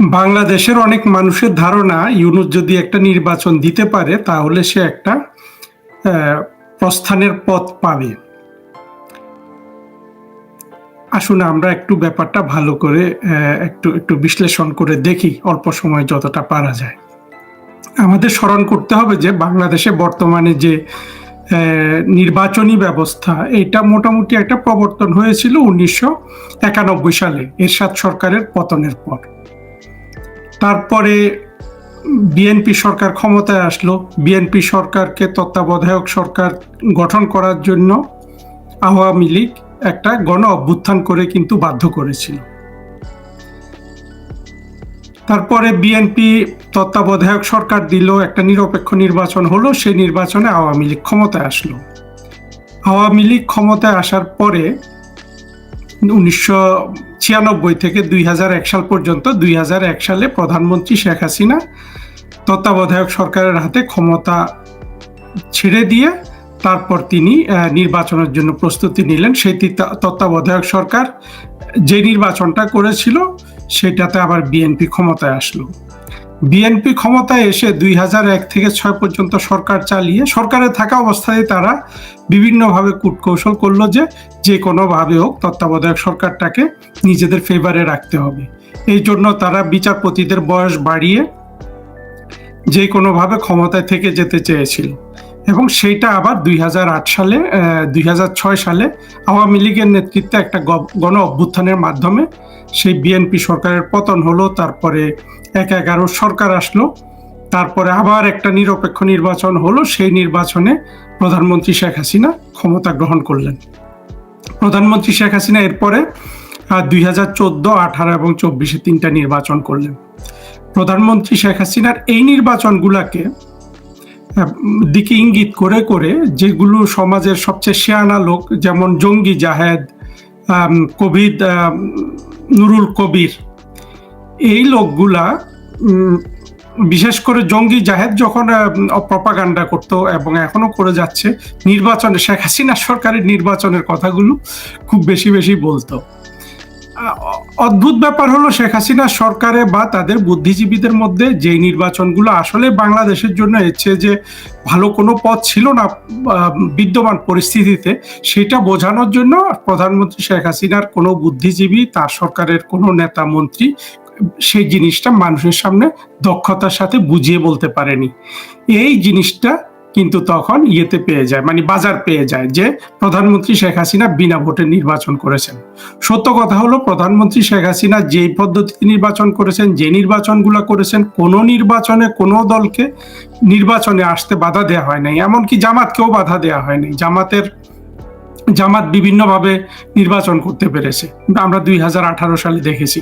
বাংলাদেশের অনেক মানুষের ধারণা, ইউনুস যদি একটা নির্বাচন দিতে পারে, তাহলে সে একটা প্রস্থানের পথ পাবে। আসুন আমরা একটু ব্যাপারটা ভালো করে একটু একটু বিশ্লেষণ করে দেখি, অল্প সময় যতটা পারা যায়। আমাদের স্মরণ করতে হবে যে, বাংলাদেশে বর্তমানে যে নির্বাচনী ব্যবস্থা, এটা মোটামুটি একটা প্রবর্তন হয়েছিল উনিশশো একানব্বই সালে, এরশাদ সরকারের পতনের পর। তারপরে বিএনপি সরকার ক্ষমতায় আসলো। বিএনপি সরকারকে তত্ত্বাবধায়ক সরকার গঠন করার জন্য আওয়ামী লীগ একটা গণ অভ্যুত্থান করে কিন্তু বাধ্য করেছিল। তারপরে বিএনপি তত্ত্বাবধায়ক সরকার দিল, একটা নিরপেক্ষ নির্বাচন হলো, সেই নির্বাচনে আওয়ামী লীগ ক্ষমতায় আসলো। আওয়ামী লীগ ক্ষমতায় আসার পরে উনিশশো ছিয়ানব্বই থেকে দুই হাজার এক সাল পর্যন্ত, দুই হাজার এক সালে প্রধানমন্ত্রী শেখ হাসিনা তত্ত্বাবধায়ক সরকারের হাতে ক্ষমতা ছেড়ে দিয়ে তারপর তিনি নির্বাচনের জন্য প্রস্তুতি নিলেন। সেই তিতা- তত্ত্বাবধায়ক সরকার যে নির্বাচনটা করেছিল, সেটাতে আবার বিএনপি ক্ষমতায় আসলো। বিএনপি ক্ষমতায় এসে দুই এক থেকে ছয় পর্যন্ত সরকার চালিয়ে সরকারে থাকা অবস্থায় তারা বিভিন্নভাবে কূটকৌশল করল যে যে কোনোভাবে হোক তত্ত্বাবধায়ক সরকারটাকে নিজেদের ফেভারে রাখতে হবে। এই জন্য তারা বিচারপতিদের বয়স বাড়িয়ে যে কোনোভাবে ক্ষমতায় থেকে যেতে চেয়েছিল। এবং সেইটা আবার দুই হাজার আট সালে দুই হাজার ছয় সালে আওয়ামী লীগের নেতৃত্বে একটা গণ অভ্যুত্থানের মাধ্যমে সেই বিএনপি সরকারের পতন হলো। তারপরে এক এগারো সরকার আসলো। তারপরে আবার একটা নিরপেক্ষ নির্বাচন হলো, সেই নির্বাচনে প্রধানমন্ত্রী শেখ হাসিনা ক্ষমতা গ্রহণ করলেন। প্রধানমন্ত্রী শেখ হাসিনা এরপরে দুই হাজার চোদ্দ, আঠারো এবং চব্বিশে তিনটা নির্বাচন করলেন। প্রধানমন্ত্রী শেখ হাসিনার এই নির্বাচনগুলাকে দিকে ইঙ্গিত করে করে যেগুলো সমাজের সবচেয়ে শেয়ানা লোক, যেমন জঙ্গি জাহেদ কবির নুরুল কবির, এই লোকগুলা বিশেষ করে জঙ্গি জাহেদ যখন প্রপাগান্ডা করতো এবং এখনও করে যাচ্ছে, নির্বাচনে শেখ হাসিনা সরকারের নির্বাচনের কথাগুলো খুব বেশি বেশি বলতো। অদ্ভুত ব্যাপার হলো শেখ হাসিনা সরকারে বা তাদের বুদ্ধিজীবীদের মধ্যে যে নির্বাচনগুলো আসলে বাংলাদেশের জন্য এসছে যে ভালো কোনো পথ ছিল না বিদ্যমান পরিস্থিতিতে, সেটা বোঝানোর জন্য প্রধানমন্ত্রী শেখ হাসিনার কোনো বুদ্ধিজীবী, তার সরকারের কোনো নেতা মন্ত্রী সেই জিনিসটা মানুষের সামনে দক্ষতার সাথে বুঝিয়ে বলতে পারেনি। এই জিনিসটা কিন্তু তখন ইয়েতে পেয়ে যায় মানে বাজার পেয়ে যায় যে প্রধানমন্ত্রী শেখ হাসিনা বিনা ভোটে নির্বাচন করেছেন। সত্য কথা হলো প্রধানমন্ত্রী শেখ হাসিনা যে পদ্ধতিতে নির্বাচন করেছেন, যে নির্বাচনগুলো করেছেন, কোনো নির্বাচনে কোনো দলকে নির্বাচনে আসতে বাধা দেওয়া হয় নাই। এমনকি জামাতকেও বাধা দেওয়া হয়নি জামাতের, জামাত বিভিন্নভাবে নির্বাচন করতে পেরেছে। আমরা দুই হাজার আঠারো সালে দেখেছি।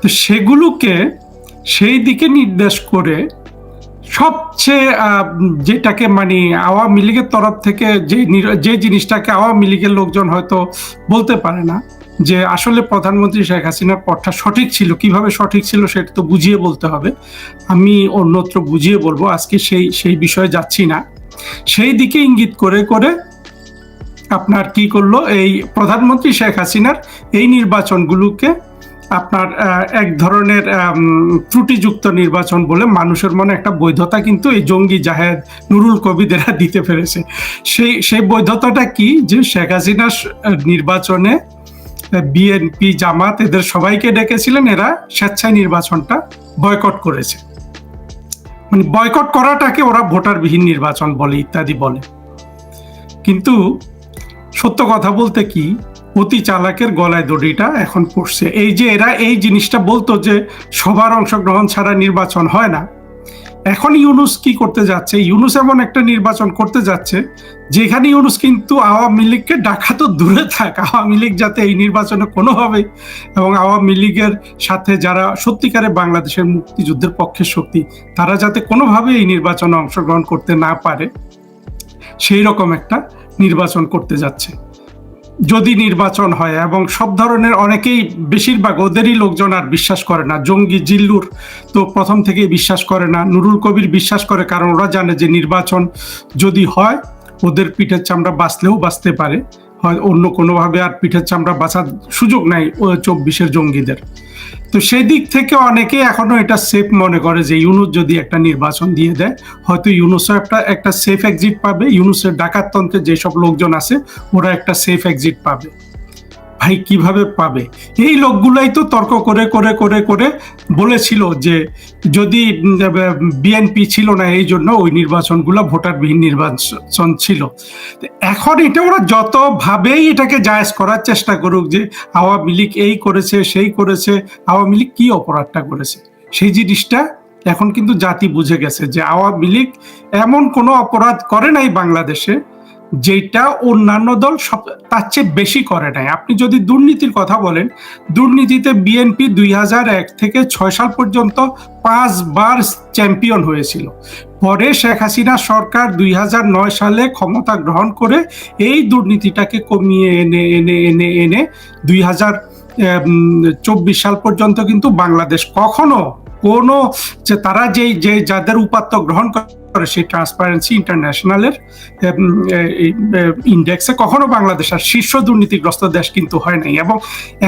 তো সেগুলোকে সেই দিকে নির্দেশ করে সবচেয়ে যেটাকে মানে আওয়ামী লীগের তরফ থেকে যে যে জিনিসটাকে আওয়ামী লীগের লোকজন হয়তো বলতে পারে না, যে আসলে প্রধানমন্ত্রী শেখ হাসিনার পথটা সঠিক ছিল, কীভাবে সঠিক ছিল সেটা তো বুঝিয়ে বলতে হবে। আমি অন্যত্র বুঝিয়ে বলব, আজকে সেই সেই বিষয়ে যাচ্ছি না। সেই দিকে ইঙ্গিত করে করে আপনার কি করল, এই প্রধানমন্ত্রী শেখ হাসিনার এই নির্বাচনগুলোকে আপনার এক ধরনের ত্রুটিযুক্ত নির্বাচন বলে মানুষের মনে একটা বৈধতা কিন্তু এই জঙ্গি জাহেদ নুরুল কবিদেরা দিতে পেরেছে। সেই সেই বৈধতাটা কি? যে শেখ হাসিনা নির্বাচনে বিএনপি জামাত এদের সবাইকে ডেকেছিলেন, এরা স্বেচ্ছায় নির্বাচনটা বয়কট করেছে। মানে বয়কট করাটাকে ওরা ভোটারবিহীন নির্বাচন বলে ইত্যাদি বলে। কিন্তু সত্য কথা বলতে কি? অতি চালাকের গলায় দড়িটা এখন পড়ছে এই যে এরা এই জিনিসটা বলতো যে সবার অংশগ্রহণ ছাড়া নির্বাচন হয় না। এখন ইউনুস কি করতে যাচ্ছে? ইউনুস এমন একটা নির্বাচন করতে যাচ্ছে, যেখানে ইউনুস কিন্তু আওয়ামী লীগকে ডাকা তো দূরে থাক। আওয়ামী লীগ যাতে এই নির্বাচনে কোনোভাবে এবং আওয়ামী লীগের সাথে যারা সত্যিকারে বাংলাদেশের মুক্তিযুদ্ধের পক্ষের শক্তি, তারা যাতে কোনোভাবে এই নির্বাচনে অংশগ্রহণ করতে না পারে, সেই রকম একটা নির্বাচন করতে যাচ্ছে। যদি নির্বাচন হয় এবং সব ধরনের অনেকেই বেশিরভাগ ওদেরই লোকজন আর বিশ্বাস করে না। জঙ্গি, জিল্লুর তো প্রথম থেকেই বিশ্বাস করে না। নুরুল কবির বিশ্বাস করে কারণ ওরা জানে যে নির্বাচন যদি হয়, ওদের পিঠের চামড়া বাঁচলেও বাঁচতে পারে। অন্য কোনোভাবে আর পিঠের চামড়া বাঁচার সুযোগ নাই চব্বিশের জঙ্গিদের। তো সেই দিক থেকে অনেকে এখনও এটা সেফ মনে করে যে ইউনুস যদি একটা নির্বাচন দিয়ে দেয়, হয়তো ইউনুসও একটা একটা সেফ এক্সিট পাবে। ইউনুসের ডাকাততন্ত্রে যেসব লোকজন আছে, ওরা একটা সেফ এক্সিট পাবে। ভাই কীভাবে পাবে? এই লোকগুলাই তো তর্ক করে করে করে করে বলেছিল যে যদি বিএনপি ছিল না এই জন্য ওই নির্বাচনগুলো ভোটারবিহীন নির্বাচন ছিল। এখন এটা ওরা যতভাবেই এটাকে জায়জ করার চেষ্টা করুক যে আওয়ামী লীগ এই করেছে, সেই করেছে, আওয়ামী লীগ কী অপরাধটা করেছে, সেই জিনিসটা এখন কিন্তু জাতি বুঝে গেছে যে আওয়ামী লীগ এমন কোনো অপরাধ করে নাই বাংলাদেশে যেটা অন্যান্য দল সব তার চেয়ে বেশি করে নাই আপনি যদি দুর্নীতির কথা বলেন, দুর্নীতিতে বিএনপি দুই হাজার এক থেকে ছয় সাল পর্যন্ত পাঁচবার চ্যাম্পিয়ন হয়েছিল। পরে শেখ হাসিনা সরকার দুই হাজার নয় সালে ক্ষমতা গ্রহণ করে এই দুর্নীতিটাকে কমিয়ে এনে এনে এনে এনে দুই হাজার চব্বিশ সাল পর্যন্ত কিন্তু বাংলাদেশ কখনো কোনো যে তারা যেই যে যাদের উপাত্ত গ্রহণ করে সেই ট্রান্সপারেন্সি ইন্টারন্যাশনালের ইন্ডেক্সে কখনো বাংলাদেশ আর শীর্ষ দুর্নীতিগ্রস্ত দেশ কিন্তু হয় নাই। এবং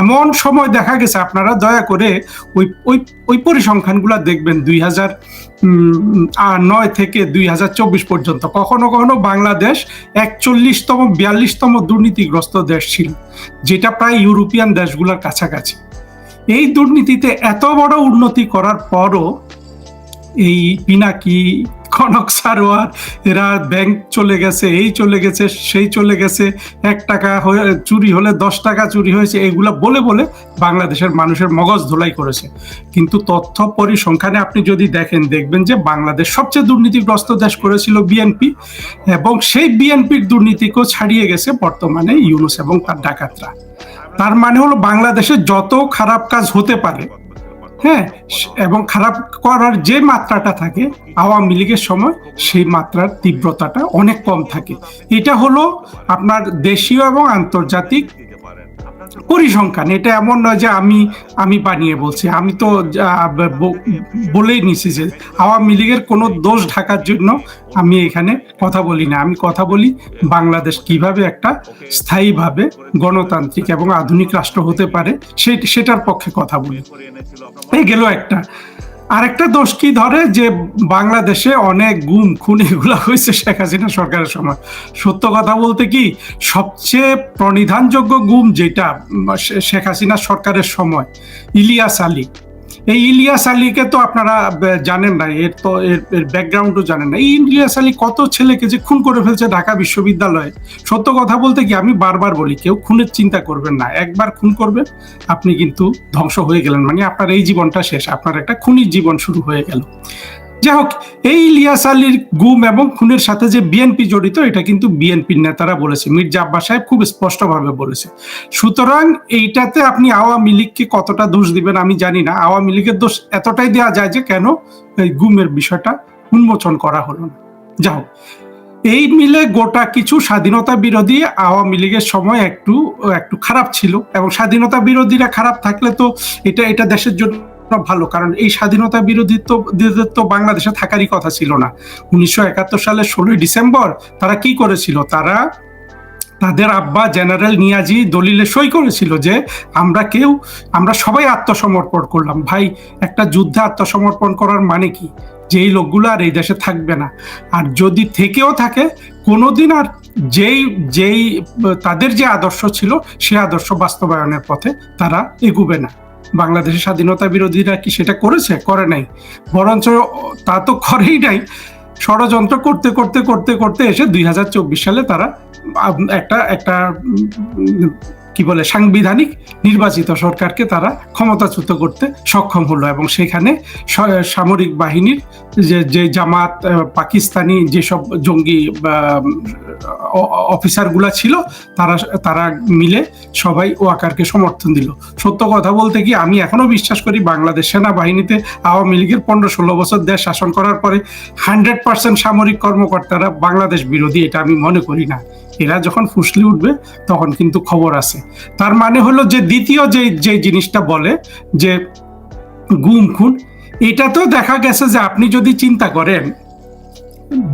এমন সময় দেখা গেছে, আপনারা দয়া করে ওই ওই ওই পরিসংখ্যানগুলো দেখবেন, দুই হাজার নয় থেকে দুই হাজার চব্বিশ পর্যন্ত। কখনো কখনো বাংলাদেশ একচল্লিশতম, বিয়াল্লিশতম দুর্নীতিগ্রস্ত দেশ ছিল, যেটা প্রায় ইউরোপিয়ান দেশগুলোর কাছাকাছি। এই দুর্নীতিতে এত বড় উন্নতি করার পরও এই পিনাকি, কনক সারোয়ার, এরা ব্যাংক চলে গেছে, এই চলে গেছে, সেই চলে গেছে, এক টাকা চুরি হলে দশ টাকা চুরি হয়েছে, এগুলা বলে বলে বাংলাদেশের মানুষের মগজ ধোলাই করেছে। কিন্তু তথ্য পরিসংখ্যানে আপনি যদি দেখেন, দেখবেন যে বাংলাদেশ সবচেয়ে দুর্নীতিগ্রস্ত দেশ করেছিল বিএনপি এবং সেই বিএনপির দুর্নীতিকেও ছাড়িয়ে গেছে বর্তমানে ইউনুস এবং তার ডাকাতরা। তার মানে হলো বাংলাদেশে যত খারাপ কাজ হতে পারে হ্যাঁ এবং খারাপ করার যে মাত্রাটা থাকে, আওয়ামী লীগের সময় সেই মাত্রার তীব্রতাটা অনেক কম থাকে। এটা হলো আপনার দেশীয় এবং আন্তর্জাতিক পরিসংখ্যান, এটা এমন নয় যে আমি আমি বানিয়ে বলছি। আমি তো বলেই নিছি যে আওয়ামী লীগের কোনো দোষ ঢাকার জন্য আমি এখানে কথা বলি না। আমি কথা বলি বাংলাদেশ কীভাবে একটা স্থায়ীভাবে গণতান্ত্রিক এবং আধুনিক রাষ্ট্র হতে পারে সেটার পক্ষে কথা বলি। এই গেল একটা। আরেকটা দোষ কি ধরে? যে বাংলাদেশে অনেক গুম, খুন এগুলো হয়েছে শেখ হাসিনা সরকারের সময়। সত্য কথা বলতে কি, সবচেয়ে প্রণিধানযোগ্য গুম যেটা শেখ হাসিনা সরকারের সময়, ইলিয়াস আলী। এই ইলিয়াস আলীকে তো আপনারা জানেন না, এর তো, এর ব্যাকগ্রাউন্ডও জানেন না। এই ইলিয়াস আলী কত ছেলেকে যে খুন করে ফেলছে ঢাকা বিশ্ববিদ্যালয়ে, সত্য কথা বলতে কি আমি বারবার বলি, কেউ খুনের চিন্তা করবেন না, একবার খুন করবেন, আপনি কিন্তু ধ্বংস হয়ে গেলেন। মানে আপনার এই জীবনটা শেষ, আপনার একটা খুনির জীবন শুরু হয়ে গেল। যাই হোক, এই ইলিয়াস আলীর গুম এবং খুনের সাথে যে বিএনপি জড়িত, এটা কিন্তু বিএনপির নেতারা বলেছে। মির্জা আব্বাস সাহেব খুব স্পষ্টভাবে বলেছে। সুতরাং এইটাতে আপনি আওয়ামী লীগকে কতটা দোষ দিবেন আমি জানি না। আওয়ামী লীগের দোষ এতটাই দেওয়া যায় যে কেন এই গুমের বিষয়টা উন্মোচন করা হলো না। যা হোক, এই মিলে গোটা কিছু স্বাধীনতা বিরোধী আওয়ামী লীগের সময় একটু একটু খারাপ ছিল এবং স্বাধীনতা বিরোধীরা খারাপ থাকলে তো এটা এটা দেশের জন্য ভালো, কারণ এই স্বাধীনতা বিরোধিত্ব তো বাংলাদেশে থাকারই কথা ছিল না। উনিশশো একাত্তর সালের ষোলোই ডিসেম্বর তারা কি করেছিল? তারা তাদের আব্বা জেনারেল নিয়াজি দলিলে সই করেছিল যে, আমরা কেউ, আমরা সবাই আত্মসমর্পণ করলাম। ভাই, একটা যুদ্ধে আত্মসমর্পণ করার মানে কি? যে এই লোকগুলো আর এই দেশে থাকবে না। আর যদি থেকেও থাকে, কোনোদিন আর যেই যেই, তাদের যে আদর্শ ছিল, সে আদর্শ বাস্তবায়নের পথে তারা এগুবে না। বাংলাদেশের স্বাধীনতা বিরোধীরা কি সেটা করেছে? করে নাই। বরঞ্চ তা তো করেই নাই। ষড়যন্ত্র করতে করতে করতে করতে এসে দুই হাজার চব্বিশ সালে তারা একটা একটা কি বলে, সাংবিধানিক নির্বাচিত সরকারকে তারা ক্ষমতাচ্যুত করতে সক্ষম হলো এবং সেখানে সামরিক বাহিনীর যে যে জামাত পাকিস্তানি যেসব জঙ্গি অফিসারগুলা ছিল, তারা তারা মিলে সবাই ওয়াকারকে সমর্থন দিল। সত্য কথা বলতে কি, আমি এখনও বিশ্বাস করি বাংলাদেশ সেনাবাহিনীতে আওয়ামী লীগের পনেরো ষোলো বছর দেশ শাসন করার পরে হান্ড্রেড পার্সেন্ট সামরিক কর্মকর্তারা বাংলাদেশ বিরোধী, এটা আমি মনে করি না। এরা যখন ফুসলি উঠবে, তখন কিন্তু খবর আছে। তার মানে হলো যে দ্বিতীয় যে যে জিনিসটা বলে যে গুম খুন এটা তো দেখা গেছে যে আপনি যদি চিন্তা করেন,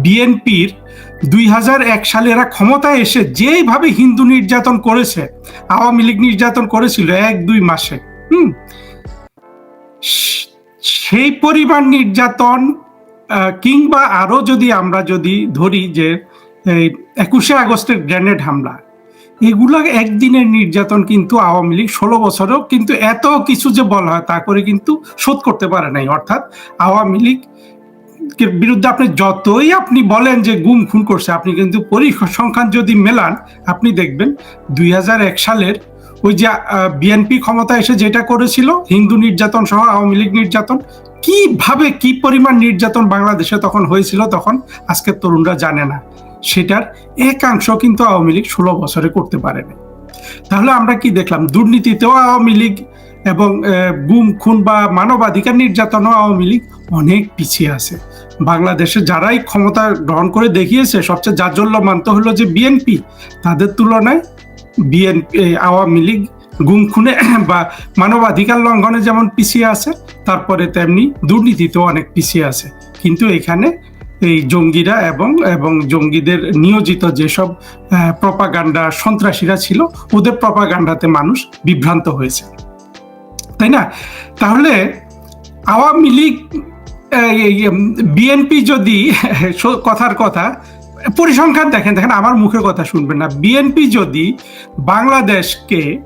বিএনপির দুই হাজার এক সালে এরা ক্ষমতায় এসে যেইভাবে হিন্দু নির্যাতন করেছে, আওয়ামী লীগ নির্যাতন করেছিল এক, দুই মাসে, হুম? সেই পরিমাণ নির্যাতন কিংবা আরও যদি আমরা যদি ধরি যে এই একুশে আগস্টের গ্রেনেড হামলা। এগুলো একদিনের নির্যাতন কিন্তু আওয়ামী লীগ ষোলো বছরেও কিন্তু এত কিছু যে বলা হয় তা করে কিন্তু শোধ করতে পারে নাই। অর্থাৎ আওয়ামী লীগ বিরুদ্ধে আপনি যতই আপনি বলেন যে গুম খুন করছে, আপনি কিন্তু পরিসংখ্যান যদি মেলান, আপনি দেখবেন দুই হাজার এক সালের ওই যে বিএনপি ক্ষমতা এসে যেটা করেছিল, হিন্দু নির্যাতন সহ আওয়ামী লীগ নির্যাতন, কীভাবে, কি পরিমাণ নির্যাতন বাংলাদেশে তখন হয়েছিল তখন আজকের তরুণরা জানে না। সেটার একাংশ কিন্তু আওয়ামী লীগ ষোলো বছরে করতে পারেনি। তাহলে আমরা কি দেখলাম? দুর্নীতিতেও আওয়ামী লীগ এবং গুম, খুন বা মানবাধিকার নির্যাতনও আওয়ামী লীগ অনেক পিছিয়ে আছে। বাংলাদেশে যারাই ক্ষমতা গ্রহণ করে দেখিয়েছে, সবচেয়ে জাজ্জল্যমান তো হলো যে বিএনপি। তাদের তুলনায় বিএনপি আওয়ামী লীগ গুম, খুনে বা মানবাধিকার লঙ্ঘনে যেমন পিছিয়ে আছে, তারপরে তেমনি দুর্নীতিতেও অনেক পিছিয়ে আছে। কিন্তু এখানে এই জঙ্গিরা এবং এবং জঙ্গিদের নিয়োজিত যেসব প্রপাগান্ডা সন্ত্রাসীরা ছিল, ওদের প্রপাগান্ডাতে মানুষ বিভ্রান্ত হয়েছে। তাই না? তাহলে আওয়ামী লীগ বিএনপি যদি কথার কথা, পরিসংখ্যান দেখেন দেখেন আমার মুখের কথা শুনবেন না। বিএনপি যদি বাংলাদেশকে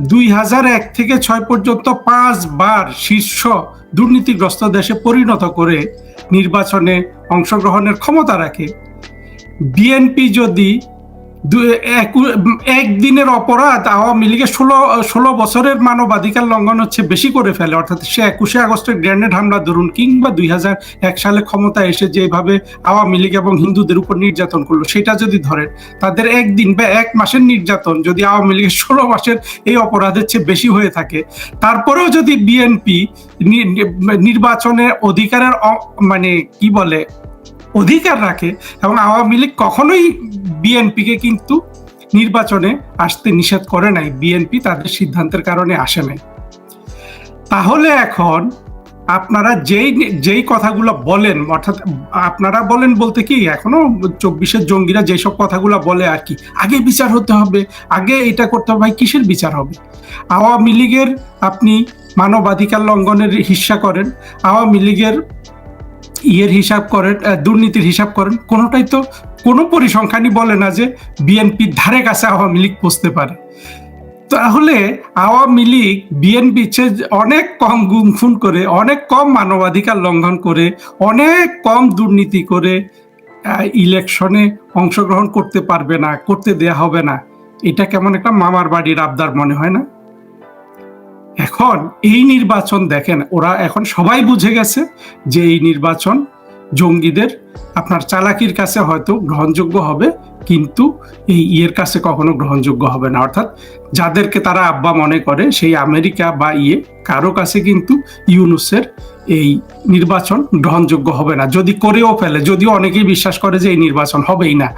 দুই হাজার এক থেকে ছয় পর্যন্ত পাঁচবার শীর্ষ দুর্নীতিগ্রস্ত দেশে পরিণত করে নির্বাচনে অংশগ্রহণের ক্ষমতা রাখে। বিএনপি যদি একদিনের অপরাধ আওয়ামী লীগের ষোলো ষোলো বছরের মানবাধিকার লঙ্ঘন হচ্ছে বেশি করে ফেলে। অর্থাৎ সে একুশে আগস্টের গ্রেনেড হামলা ধরুন কিংবা দুই হাজার এক সালে ক্ষমতা এসে যেভাবে আওয়ামী লীগ এবং হিন্দুদের উপর নির্যাতন করল, সেটা যদি ধরেন, তাদের একদিন বা এক মাসের নির্যাতন যদি আওয়ামী লীগের ষোলো মাসের এই অপরাধের চেয়ে বেশি হয়ে থাকে, তারপরেও যদি বিএনপি নির্বাচনের অধিকারের মানে কি বলে, অধিকার রাখে এবং আওয়ামী লীগ কখনোই বিএনপিকে কিন্তু নির্বাচনে আসতে নিষেধ করে নাই। বিএনপি তাদের সিদ্ধান্তের কারণে আসে নাই। তাহলে এখন আপনারা যেই যেই কথাগুলো বলেন, অর্থাৎ আপনারা বলেন বলতে কি, এখনও চব্বিশের জঙ্গিরা যেসব কথাগুলো বলে আর কি, আগে বিচার হতে হবে, আগে এটা করতে হবে কিসের বিচার হবে? আওয়ামী লীগের আপনি মানবাধিকার লঙ্ঘনের হিস্সা করেন, আওয়ামী লীগের ইয়ের হিসাব করেন দুর্নীতির হিসাব করেন, কোনোটাই তো কোনো পরিসংখ্যানই বলে না যে বিএনপির ধারে কাছে আওয়ামী লীগ পৌঁছতে পারে। তাহলে আওয়ামী লীগ বিএনপি অনেক কম গুম খুন করে, অনেক কম মানবাধিকার লঙ্ঘন করে, অনেক কম দুর্নীতি করে ইলেকশনে অংশগ্রহণ করতে পারবে না, করতে দেয়া হবে না। এটা কেমন একটা মামার বাড়ির আবদার মনে হয় না? এখন এই নির্বাচন দেখেন, ওরা এখন সবাই বুঝে গেছে যে এই নির্বাচন জঙ্গিদের, আপনার চালাকির কাছে হয়তো গ্রহণযোগ্য হবে, কিন্তু এই ইয়ের কাছে কখনো গ্রহণযোগ্য হবে না। অর্থাৎ যাদেরকে তারা আব্বা মনে করে, সেই আমেরিকা বা ইয়ে কারও কাছে কিন্তু ইউনুসের এই নির্বাচন গ্রহণযোগ্য হবে না। যদি করেও ফেলে, যদিও অনেকেই বিশ্বাস করে যে এই নির্বাচন হবেই না।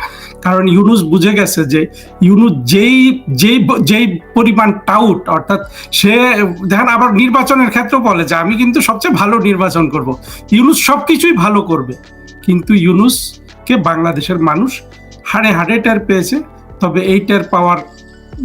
কারণ ইউনুস বুঝে গেছে যে ইউনুস যেই যেই যেই পরিমাণ টাউট অর্থাৎ সে, দেখেন আবার নির্বাচনের ক্ষেত্রে বলে যে আমি কিন্তু সবচেয়ে ভালো নির্বাচন করব। ইউনুস সব কিছুই ভালো করবে। কিন্তু ইউনুসকে বাংলাদেশের মানুষ হাড়ে হাড়ে টের পেয়েছে। তবে এই টের পাওয়ার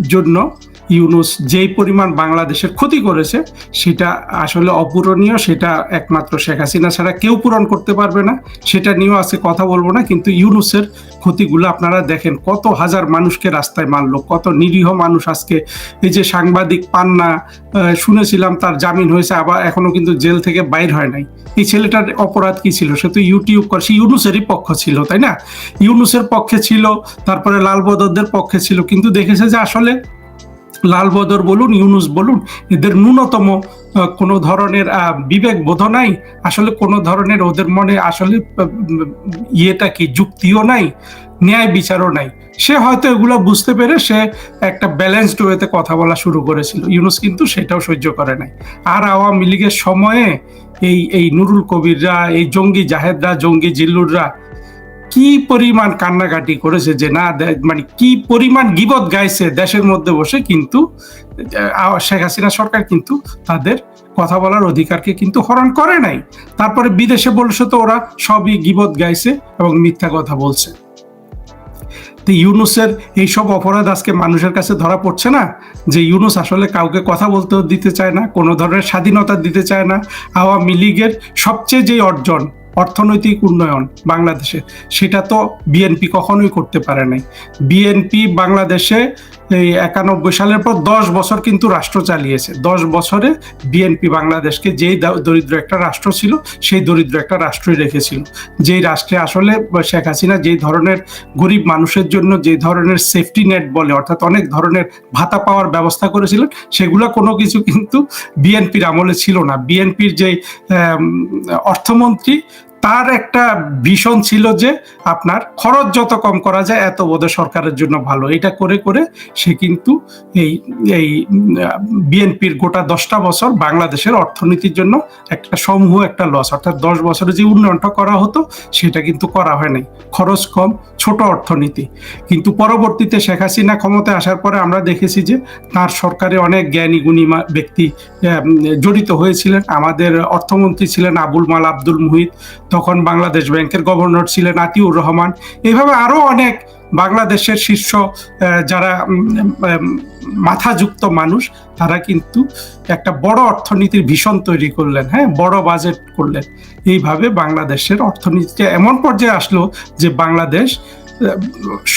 জন্য ইউনুস যেই পরিমাণ বাংলাদেশের ক্ষতি করেছে, সেটা আসলে অপূরণীয়, সেটা একমাত্র শেখ হাসিনা ছাড়া কেউ পূরণ করতে পারবে না। সেটা নিয়েও আজকে কথা বলব না, কিন্তু ইউনুসের ক্ষতিগুলো আপনারা দেখেন, কত হাজার মানুষকে রাস্তায় মারলো, কত নিরীহ মানুষ আজকে এই যে সাংবাদিক পান্না শুনেছিলাম তার জামিন হয়েছে, আবার এখনও কিন্তু জেল থেকে বাইর হয় নাই। এই ছেলেটার অপরাধ কি ছিল? সে তো ইউটিউব করে, সে ইউনুসেরই পক্ষ ছিল, তাই না? ইউনুসের পক্ষে ছিল, তারপরে লালবদরদের পক্ষে ছিল, কিন্তু দেখেছে যে আসলে লালবদর বলুন, ইউনুস বলুন, এদের ন্যূনতম কোনো ধরনের বিবেক বোধ নাই। আসলে কোনো ধরনের ওদের মনে আসলে ইয়েটা কি, যুক্তিও নাই, ন্যায় বিচারও নাই। সে হয়তো এগুলো বুঝতে পেরে সে একটা ব্যালেন্সড ওয়েতে কথা বলা শুরু করেছিল। ইউনুস কিন্তু সেটাও সহ্য করে নাই। আর আওয়ামী লীগের সময়ে এই এই নুরুল কবিররা, এই জঙ্গি জাহেদরা, জঙ্গি জিল্লুররা কি পরিমাণ কান্নাকাটি করেছে যে না মানে কি পরিমাণ গিবত গাইছে দেশের মধ্যে বসে কিন্তু শেখ হাসিনা সরকার কিন্তু তাদের কথা বলার অধিকারকে কিন্তু হরণ করে নাই। তারপরে বিদেশে বলছে তো ওরা সবই গিবত গাইছে এবং মিথ্যা কথা বলছে। তো ইউনুসের এইসব অপরাধ আজকে মানুষের কাছে ধরা পড়ছে না যে ইউনুস আসলে কাউকে কথা বলতেও দিতে চায় না, কোনো ধরনের স্বাধীনতা দিতে চায় না। আওয়ামী লীগের সবচেয়ে যে অর্জন অর্থনৈতিক উন্নয়ন বাংলাদেশে, সেটা তো বিএনপি কখনোই করতে পারে নাই। বিএনপি বাংলাদেশে এই একানব্বই সালের পর দশ বছর কিন্তু রাষ্ট্র চালিয়েছে। দশ বছরে বিএনপি বাংলাদেশকে যেই দরিদ্র একটা রাষ্ট্র ছিল, সেই দরিদ্র একটা রাষ্ট্রই রেখেছিল। যেই রাষ্ট্রে আসলে শেখ হাসিনা যেই ধরনের গরিব মানুষের জন্য যে ধরনের সেফটি নেট বলে, অর্থাৎ অনেক ধরনের ভাতা পাওয়ার ব্যবস্থা করেছিলেন, সেগুলো কোনো কিছু কিন্তু বিএনপির আমলে ছিল না। বিএনপির যে অর্থমন্ত্রী তার একটা ভীষণ ছিল যে আপনার খরচ যত কম করা যায়, এত বোধহয় সরকারের জন্য ভালো। এটা করে করে সে কিন্তু এই এই বিএনপির গোটা দশটা বছর বাংলাদেশের অর্থনীতির জন্য একটা সমূহ একটা লস অর্থাৎ দশ বছরে যে উন্নয়নটা করা হতো, সেটা কিন্তু করা হয় নাই। খরচ কম, ছোট অর্থনীতি। কিন্তু পরবর্তীতে শেখ হাসিনা ক্ষমতায় আসার পরে আমরা দেখেছি যে তার সরকারে অনেক জ্ঞানী, গুণী ব্যক্তি জড়িত হয়েছিলেন। আমাদের অর্থমন্ত্রী ছিলেন আবুল মাল আব্দুল মুহিত। তখন বাংলাদেশ ব্যাংকের গভর্নর ছিলেন আতিউর রহমান। এইভাবে আরও অনেক বাংলাদেশের শীর্ষ যারা মাথাযুক্ত মানুষ, তারা কিন্তু একটা বড় অর্থনীতির ভীষণ তৈরি করলেন হ্যাঁ? বড় বাজেট করলেন। এইভাবে বাংলাদেশের অর্থনীতিটা এমন পর্যায়ে আসলো যে বাংলাদেশ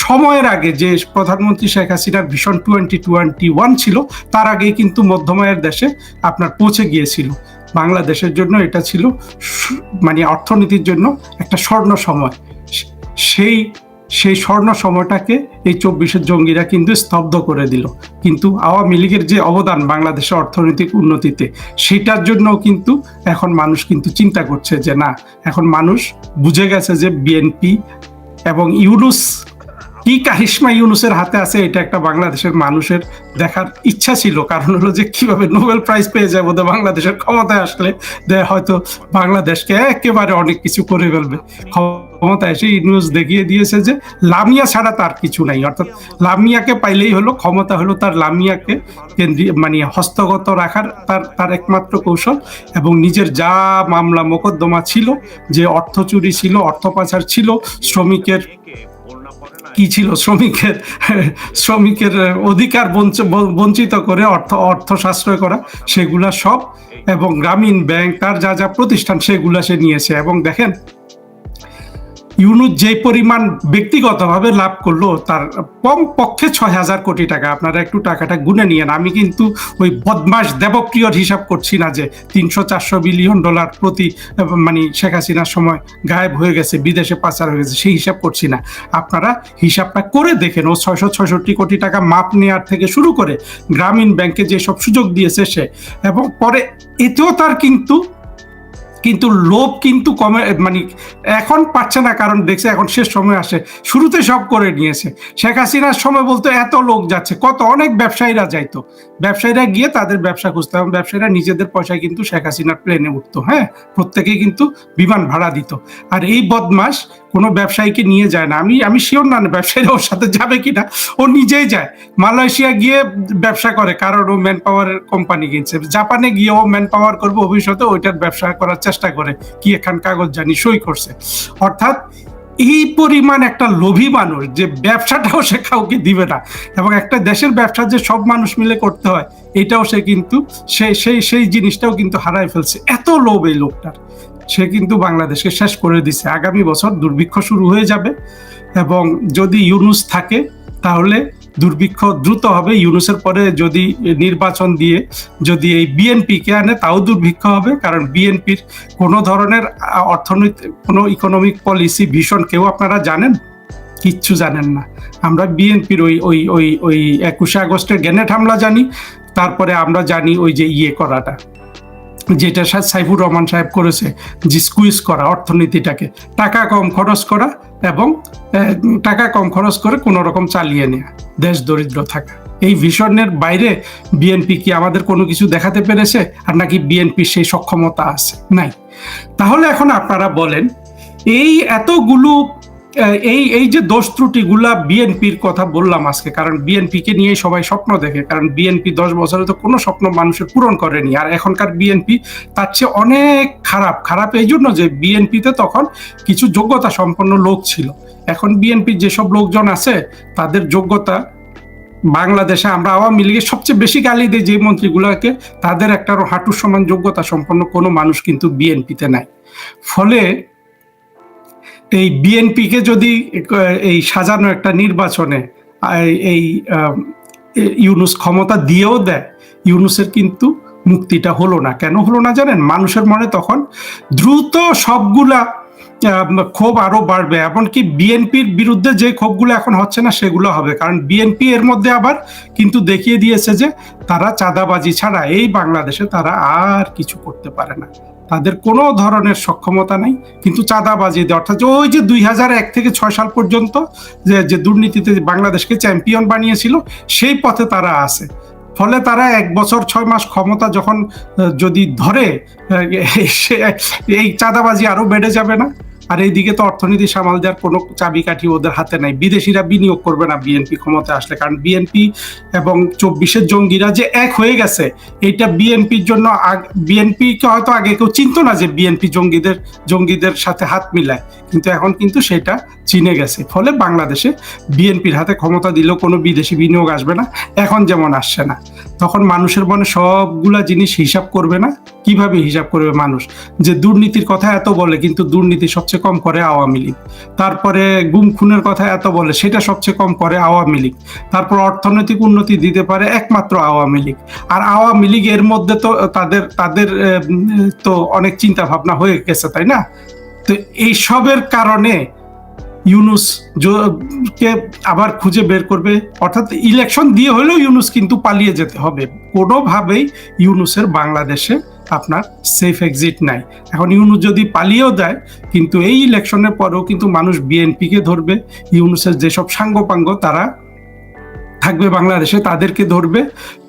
সময়ের আগে যে প্রধানমন্ত্রী শেখ হাসিনার ভীষণ টোয়েন্টি টোয়েন্টি ওয়ান ছিল, তার আগেই কিন্তু মধ্যমায়ের দেশে আপনার পৌঁছে গিয়েছিল। বাংলাদেশের জন্য এটা ছিল মানে অর্থনীতির জন্য একটা স্বর্ণ সময়। সেই সেই স্বর্ণ সময়টাকে এই চব্বিশের জঙ্গিরা কিন্তু স্তব্ধ করে দিল। কিন্তু আওয়ামী লীগের যে অবদান বাংলাদেশের অর্থনৈতিক উন্নতিতে, সেটার জন্য কিন্তু এখন মানুষ কিন্তু চিন্তা করছে যে না, এখন মানুষ বুঝে গেছে যে বিএনপি এবং ইউনুস কি কারিশমা ইউনুসের হাতে আছে এটা একটা বাংলাদেশের মানুষের দেখার ইচ্ছা ছিল। কারণ হলো যে কীভাবে নোবেল প্রাইজ পেয়ে যাব বাংলাদেশের ক্ষমতায় আসলে। হয়তো বাংলাদেশকে একেবারে অনেক কিছু করে ফেলবে। ক্ষমতায় এসে ইউনুস দেখিয়ে দিয়েছে যে লামিয়া ছাড়া তার কিছু নাই। অর্থাৎ লামিয়াকে পাইলেই হলো, ক্ষমতা হলো তার লামিয়াকে কেন্দ্রীয় মানে হস্তগত রাখার তার তার একমাত্র কৌশল। এবং নিজের যা মামলা, মোকদ্দমা ছিল, যে অর্থ চুরি ছিল, অর্থ পাচার ছিল, শ্রমিকের কি ছিল শ্রমিকের শ্রমিকের অধিকার বঞ্চ- বঞ্চিত করে, অর্থ অর্থ সাশ্রয় করা, সেগুলা সব, এবং গ্রামীণ ব্যাংক তার যা যা প্রতিষ্ঠান, সেগুলা সে নিয়েছে। এবং দেখেন ইউনুস যে পরিমাণ ব্যক্তিগতভাবে লাভ করল, তার কম পক্ষে ছয় হাজার কোটি টাকা। আপনারা একটু টাকাটা গুনে নিয়েন। আমি কিন্তু ওই বদমাস দেবপ্রিয়র হিসাব করছি না যে তিনশো চারশো বিলিয়ন ডলার প্রতি মানে শেখ হাসিনার সময় গায়েব হয়ে গেছে, বিদেশে পাচার হয়ে গেছে, সেই হিসাব করছি না। আপনারা হিসাবটা করে দেখেন, ও ছয়শো ছয়ষট্টি কোটি টাকা মাপ নেওয়ার থেকে শুরু করে গ্রামীণ ব্যাংকে যে সব সুযোগ দিয়েছে সে, এবং পরে এতেও তার কিন্তু কিন্তু লোভ কিন্তু কমে মানে এখন পাচ্ছে না, কারণ দেখছে এখন শেষ সময় আসে। শুরুতে সব করে নিয়েছে। শেখ হাসিনার সময় বলতো এত লোক যাচ্ছে, কত, অনেক ব্যবসায়ীরা যাইতো। ব্যবসায়ীরা গিয়ে তাদের ব্যবসা খুঁজতো এবং ব্যবসায়ীরা নিজেদের পয়সায় কিন্তু শেখ হাসিনার প্লেনে উঠতো হ্যাঁ? প্রত্যেকেই কিন্তু বিমান ভাড়া দিত। আর এই বদমাস কোনো ব্যবসায়ীকে নিয়ে যায় না। আমি আমি শিওর না ব্যবসায়ীরা ওর সাথে যাবে কিনা। ও নিজেই যায়। মালয়েশিয়া গিয়ে ব্যবসা করে। কারণ ও ম্যান পাওয়ার কোম্পানি কিনছে। জাপানে গিয়ে ও ম্যান পাওয়ার করবে। ভবিষ্যতে ওইটার ব্যবসা করার চেষ্টা করে। কি এখান কাগজ জানি সই করছে। অর্থাৎ এই পরিমাণ একটা লোভী মানুষ যে ব্যবসাটাও সে কাউকে দিবে না। এবং একটা দেশের ব্যবসা যে সব মানুষ মিলে করতে হয়, এটাও সে কিন্তু সেই সেই সেই জিনিসটাও কিন্তু হারায় ফেলছে। এত লোভ এই লোকটার। সে কিন্তু বাংলাদেশকে শেষ করে দিছে। আগামী বছর দুর্ভিক্ষ শুরু হয়ে যাবে। এবং যদি ইউনুস থাকে, তাহলে দুর্ভিক্ষ দ্রুত হবে। ইউনুসের পরে যদি নির্বাচন দিয়ে যদি এই বিএনপিকে আনে তাও দুর্ভিক্ষ হবে। কারণ বিএনপির কোনো ধরনের আহ, অর্থনৈতিক কোনো ইকোনমিক পলিসি ভীষণ কেউ আপনারা জানেন? কিচ্ছু জানেন না। আমরা বিএনপির ওই ওই ওই ওই একুশে আগস্টের গ্যানেট হামলা জানি। তারপরে আমরা জানি ওই যে ইয়ে করাটা। যেটা সাইফুর রহমান সাহেব করেছে যে স্কুইজ করা অর্থনীতিটাকে। টাকা কম খরচ করা। এবং টাকা কম খরচ করে কোনো রকম চালিয়ে নেয়া, দেশ দরিদ্র থাকা। এই ভিশনের বাইরে বিএনপি কি আমাদের কোনো কিছু দেখাতে পেরেছে? আর নাকি বিএনপির সেই সক্ষমতা আছে? নাই। তাহলে এখন আপনারা বলেন, এই এতগুলো এই এই যে দোষ ত্রুটিগুলা বিএনপির কথা বললাম আজকে, কারণ বিএনপিকে নিয়ে সবাই স্বপ্ন দেখে, কারণ বিএনপি দশ বছরে তো কোনো স্বপ্ন মানুষের পূরণ করেনি, আর এখনকার বিএনপি তার চেয়ে অনেক খারাপ খারাপ এই জন্য যে বিএনপিতে তখন কিছু যোগ্যতা সম্পন্ন লোক ছিল। এখন বিএনপির যেসব লোকজন আছে, তাদের যোগ্যতা বাংলাদেশে আমরা আওয়ামী লীগের সবচেয়ে বেশি গালি দিই যে মন্ত্রীগুলোকে, তাদের একটা হাঁটুর সমান যোগ্যতা সম্পন্ন কোনো মানুষ কিন্তু বিএনপিতে নাই। ফলে এই বিএনপিকে যদি, এই সাজানো একটা নির্বাচনে, এই- ইউনুস ক্ষমতা দিয়েও দেয়, ইউনুসের কিন্তু মুক্তিটা হলো না। কেন হলো না জানেন? মানুষের মনে তখন দ্রুত সবগুলা ক্ষোভ আরও বাড়বে। এমনকি বিএনপির বিরুদ্ধে যে ক্ষোভগুলো এখন হচ্ছে না, সেগুলো হবে। কারণ বিএনপি এর মধ্যে আবার কিন্তু দেখিয়ে দিয়েছে যে, তারা চাঁদাবাজি ছাড়া এই বাংলাদেশে তারা আর কিছু করতে পারে না। তাদের কোনো ধরনের সক্ষমতা নেই, কিন্তু চাঁদাবাজি অর্থাৎ ওই যে দুই হাজার এক থেকে ছয় সাল পর্যন্ত যে যে দুর্নীতিতে বাংলাদেশকে চ্যাম্পিয়ন বানিয়েছিল, সেই পথে তারা আছে। ফলে তারা এক বছর ছয় মাস ক্ষমতা যখন যদি ধরে এই চাঁদাবাজি আরও বেড়ে যাবে না? আর এইদিকে তো অর্থনীতি সামাল দেওয়ার কোনো চাবিকাঠি ওদের হাতে নাই। বিদেশিরা বিনিয়োগ করবে না বিএনপি ক্ষমতায় আসলে, কারণ বিএনপি এবং চব্বিশের জঙ্গিরা যে এক হয়ে গেছে, এইটা বিএনপির জন্য বিএনপিকে হয়তো আগে কেউ চিনতো না যে বিএনপি জঙ্গিদের জঙ্গিদের সাথে হাত মিলায়। কিন্তু এখন কিন্তু সেটা চিনে গেছে। ফলে বাংলাদেশে বিএনপির হাতে ক্ষমতা দিলেও কোনো বিদেশি বিনিয়োগ আসবে না, এখন যেমন আসছে না। তখন মানুষের মনে সবগুলা জিনিস হিসাব করবে না? কীভাবে হিসাব করবে মানুষ? যে দুর্নীতির কথা এত বলে, কিন্তু দুর্নীতি সবচেয়ে কম করে আওয়ামী লীগ। তারপরে গুম খুনের কথা এত বলে, সেটা সবচেয়ে কম করে আওয়ামী লীগ। তারপর অর্থনৈতিক উন্নতি দিতে পারে একমাত্র আওয়ামী লীগ। আর আওয়ামী লীগ এর মধ্যে তো তাদের তাদের তো অনেক চিন্তা ভাবনা হয়ে গেছে, তাই না? তো এই সবের কারণে ইউনুস কে আবার খুঁজে বের করবে। অর্থাৎ ইলেকশন দিয়ে হলেও ইউনুস কিন্তু পালিয়ে যেতে হবে। কোনোভাবেই ইউনুসের বাংলাদেশে আপনার সেফ এক্সিট নাই। এখন ইউনুস যদি পালিয়েও দেয় কিন্তু এই ইলেকশনের পরেও কিন্তু মানুষ বিএনপিকে ধরবে, ইউনুসের যেসব সাঙ্গপাঙ্গ তারা থাকবে বাংলাদেশে তাদেরকে ধরবে।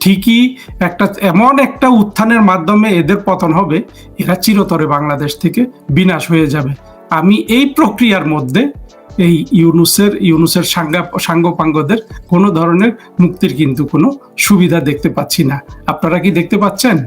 ঠিকই একটা, এমন একটা উত্থানের মাধ্যমে এদের পতন হবে, এরা চিরতরে বাংলাদেশ থেকে বিনাশ হয়ে যাবে। আমি এই প্রক্রিয়ার মধ্যে এই ইউনুসের ইউনুসের সাঙ্গা, সাঙ্গপাঙ্গদের কোনো ধরনের মুক্তির কিন্তু কোনো সুবিধা দেখতে পাচ্ছি না। আপনারা কি দেখতে পাচ্ছেন?